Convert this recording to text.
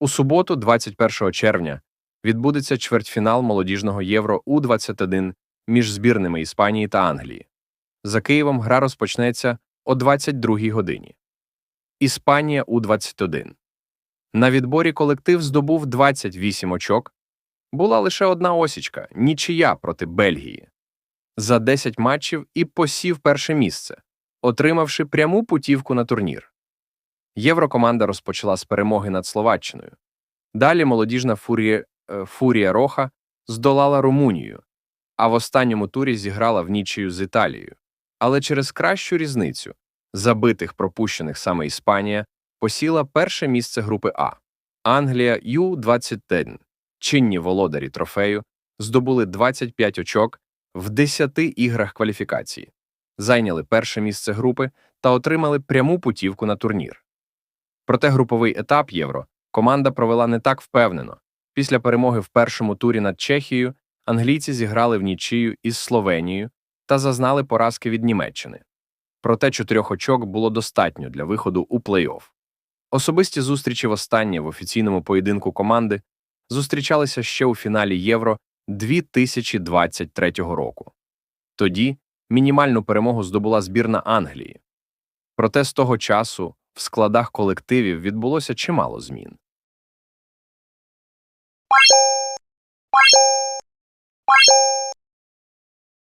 У суботу, 21 червня, відбудеться чвертьфінал молодіжного Євро У-21 між збірними Іспанії та Англії. За Києвом гра розпочнеться о 22 годині. Іспанія У-21. На відборі колектив здобув 28 очок. Була лише одна осічка – нічия проти Бельгії. За 10 матчів і посів перше місце, отримавши пряму путівку на турнір. Єврокоманда розпочала з перемоги над Словаччиною. Далі молодіжна фурія, е, фурія Роха здолала Румунію, а в останньому турі зіграла в нічию з Італією. Але через кращу різницю забитих пропущених саме Іспанія посіла перше місце групи А. Англія Ю-21, чинні володарі трофею, здобули 25 очок в 10 іграх кваліфікації, зайняли перше місце групи та отримали пряму путівку на турнір. Проте груповий етап Євро команда провела не так впевнено. Після перемоги в першому турі над Чехією англійці зіграли в нічию із Словенією та зазнали поразки від Німеччини. Проте чотирьох очок було достатньо для виходу у плей-офф. Особисті зустрічі востаннє в офіційному поєдинку команди зустрічалися ще у фіналі Євро 2023 року. Тоді мінімальну перемогу здобула збірна Англії. Проте з того часу в складах колективів відбулося чимало змін.